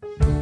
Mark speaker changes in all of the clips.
Speaker 1: Thank you.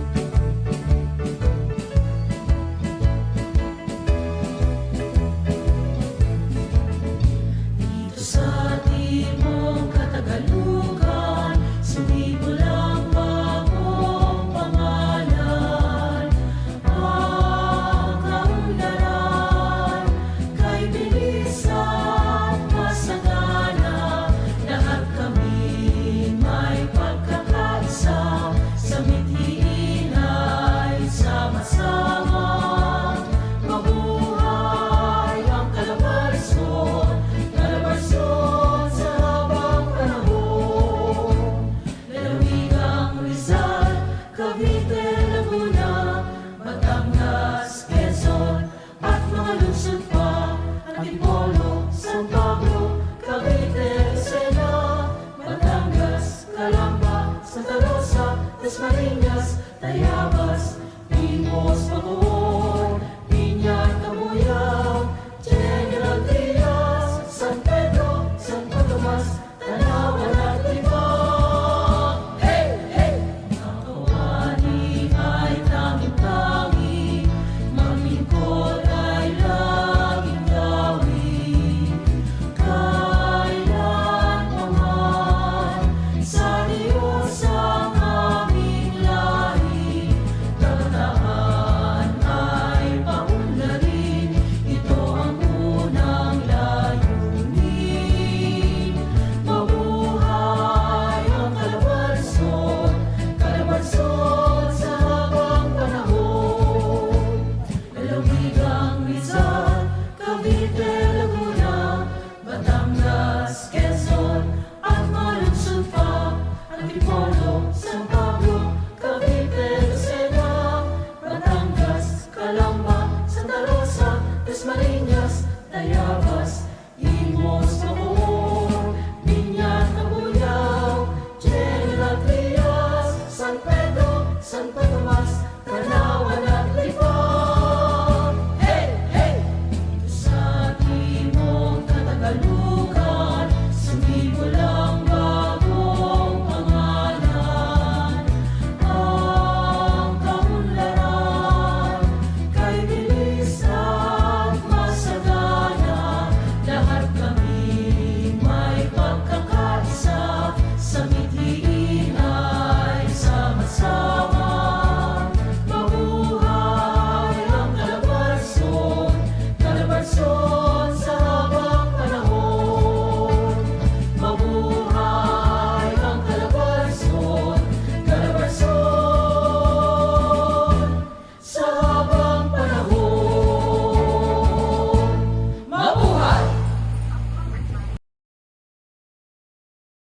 Speaker 1: Rosa, Dasmariñas, Tayabas, Limos, Bacoor, Diyos malingas, tayabas, imos na umor, minyat na buyaw, Jella Trias, San Pedro, Santo Tomas, Tanawan at Hey, hey! Sa timong katagalugan,